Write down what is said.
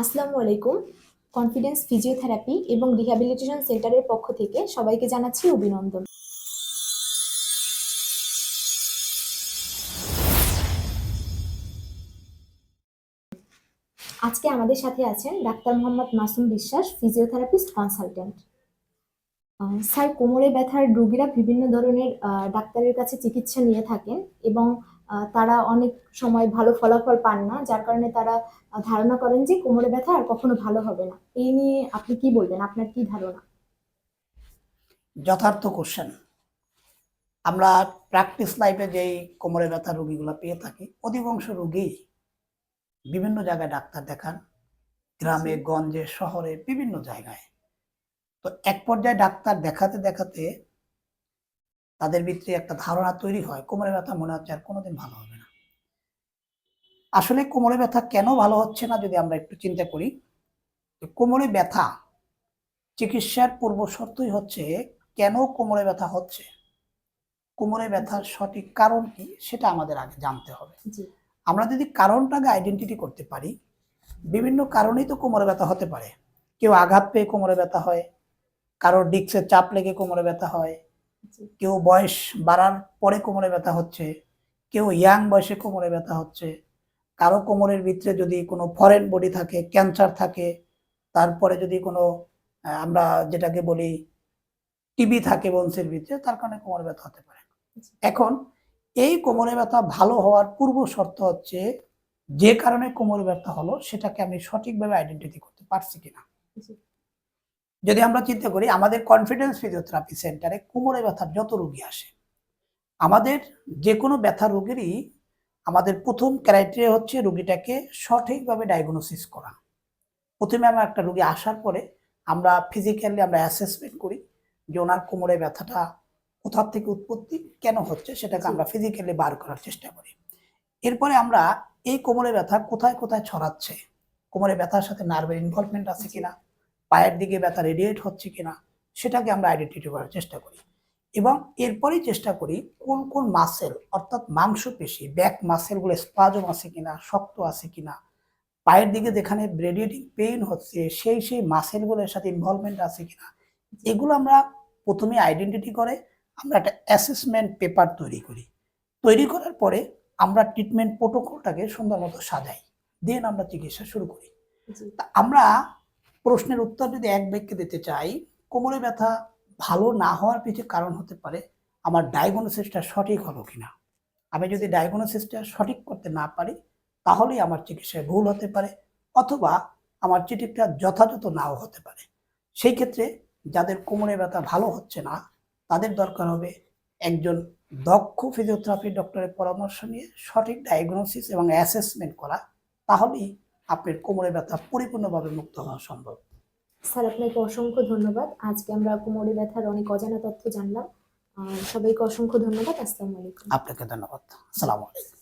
আসসালামু আলাইকুম। Confidence physiotherapy এবং রিহ্যাবিলিটেশন সেন্টারের পক্ষ থেকে সবাইকে জানাচ্ছি অভিনন্দন। আজকে আমাদের সাথে আছেন ডাক্তার মোহাম্মদ মাসুম বিশ্বাস ফিজিওথেরাপিস্ট কনসালটেন্ট স্যার, কোমরে ব্যথার রোগীরা বিভিন্ন ধরনের ডাক্তারের কাছে চিকিৎসা নিয়ে থাকেন এবং তারা অনেক সময় ভালো ফলাফল পান না, যার কারণে তারা ধারণা করেন যে কোমরে ব্যথা আর কখনো ভালো হবে না। এই নিয়ে আপনি কি বলবেন? আপনার কি ধারণা? যথার্থ কোশ্চেন আমরা প্র্যাকটিস লাইফে যেই কোমরে ব্যথা রোগীগুলো পেয়ে থাকি, অধিকাংশ রোগী বিভিন্ন জায়গায় ডাক্তার দেখান, গ্রামে, গঞ্জে, শহরে, বিভিন্ন জায়গায়। তো এক পর্যায়ে ডাক্তার দেখাতে দেখাতে তাদের ভিতরে একটা ধারণা তৈরি হয় কোমরে ব্যথা মনে হচ্ছে আর কোনোদিন ভালো হবে না। আসলে কোমরে ব্যথা কেন ভালো হচ্ছে না যদি আমরা একটু চিন্তা করি কোমরে ব্যথা চিকিৎসার পূর্ব শর্তই হচ্ছে কেন কোমরে ব্যথা হচ্ছে? কোমরে ব্যথার সঠিক কারণ কি সেটা আমাদের আগে জানতে হবে। আমরা যদি কারণটাকে আইডেন্টিটি করতে পারি বিভিন্ন কারণেই তো কোমরে ব্যথা হতে পারে। কেউ আঘাত পেয়ে কোমরে ব্যথা হয় কারোর ডিক্সের চাপ লেগে কোমরে ব্যথা হয় কেউ বয়স বাড়ার পরে কোমরে ব্যথা হচ্ছে, কেউ ইয়াং বয়সে কোমরে ব্যথা হচ্ছে, কারও কোমরের ভিতরে যদি কোনো ফরেন বডি থাকে ক্যান্সার থাকে, তারপরে যদি কোনো আমরা যেটাকে বলি টিবি থাকে বংশের ভিতরে, তার কারণে কোমরে ব্যথা হতে পারে। এখন এই কোমরে ব্যথা ভালো হওয়ার পূর্ব শর্ত হচ্ছে, যে কারণে কোমরে ব্যথা হলো, সেটাকে আমি সঠিকভাবে আইডেন্টিটি করতে পারছি কিনা। যদি আমরা চিন্তা করি আমাদের কনফিডেন্স ফিজিওথেরাপি সেন্টারে কোমরে ব্যথার যত রোগী আসে আমাদের যে কোনো ব্যথা রোগীরই আমাদের প্রথম ক্রাইটেরিয়া হচ্ছে রোগীটাকে সঠিকভাবে ডায়াগনোসিস করা। প্রথমে আমরা একটা রোগী আসার পরে আমরা ফিজিক্যালি আমরা অ্যাসেসমেন্ট করি যে ওনার কোমরে ব্যথাটা কোথার থেকে উৎপত্তি কেন হচ্ছে সেটাকে আমরা ফিজিক্যালি বার করার চেষ্টা করি। এরপরে আমরা এই কোমরে ব্যথা কোথায় কোথায় ছড়াচ্ছে কোমরে ব্যথার সাথে নার্ভের ইনভলভমেন্ট আছে কিনা পায়ের দিকে ব্যথা রেডিয়েট হচ্ছে কিনা সেটাকে আমরা আইডেন্টিটি করার চেষ্টা করি। এবং এরপরেই চেষ্টা করি কোন কোন মাসেল অর্থাৎ মাংসপেশি ব্যাক মাসেলগুলো স্পাজম আছে কিনা শক্ত আছে কিনা পায়ের দিকে যেখানে রেডিয়েটিং পেইন হচ্ছে সেই সেই মাসেলগুলোর সাথে ইনভলভমেন্ট আছে কিনা এগুলো আমরা প্রথমে আইডেন্টিটি করে আমরা একটা অ্যাসেসমেন্ট পেপার তৈরি করি। তৈরি করার পরে আমরা ট্রিটমেন্ট প্রোটোকলটাকে সুন্দর মতো সাজাই। দেন আমরা চিকিৎসা শুরু করি। তা আমরা প্রশ্নের উত্তর যদি এক বাক্যে দিতে চাই, কোমরে ব্যথা ভালো না হওয়ার পিছনে কারণ হতে পারে, আমার ডায়াগনোসিসটা সঠিক হলো কিনা? আমি যদি ডায়াগনোসিসটা সঠিক করতে না পারি, তাহলেই আমার চিকিৎসায় ভুল হতে পারে, অথবা আমার চিকিৎসা যথাযথ নাও হতে পারে। সেই ক্ষেত্রে যাদের কোমরে ব্যথা ভালো হচ্ছে না, তাদের দরকার হবে একজন দক্ষ ফিজিওথেরাপি ডক্টরের পরামর্শ নিয়ে সঠিক ডায়াগনোসিস এবং অ্যাসেসমেন্ট করা। তাহলেই আপনার কোমরের ব্যথা পরিপূর্ণভাবে মুক্ত হওয়া সম্ভব। স্যার আপনাকে অসংখ্য ধন্যবাদ। আজকে আমরা কোমরে ব্যথার অনেক অজানা তথ্য জানলাম। সবাইকে অসংখ্য ধন্যবাদ। আসসালামু আলাইকুম। আপনাকে ধন্যবাদ। আসসালামু আলাইকুম।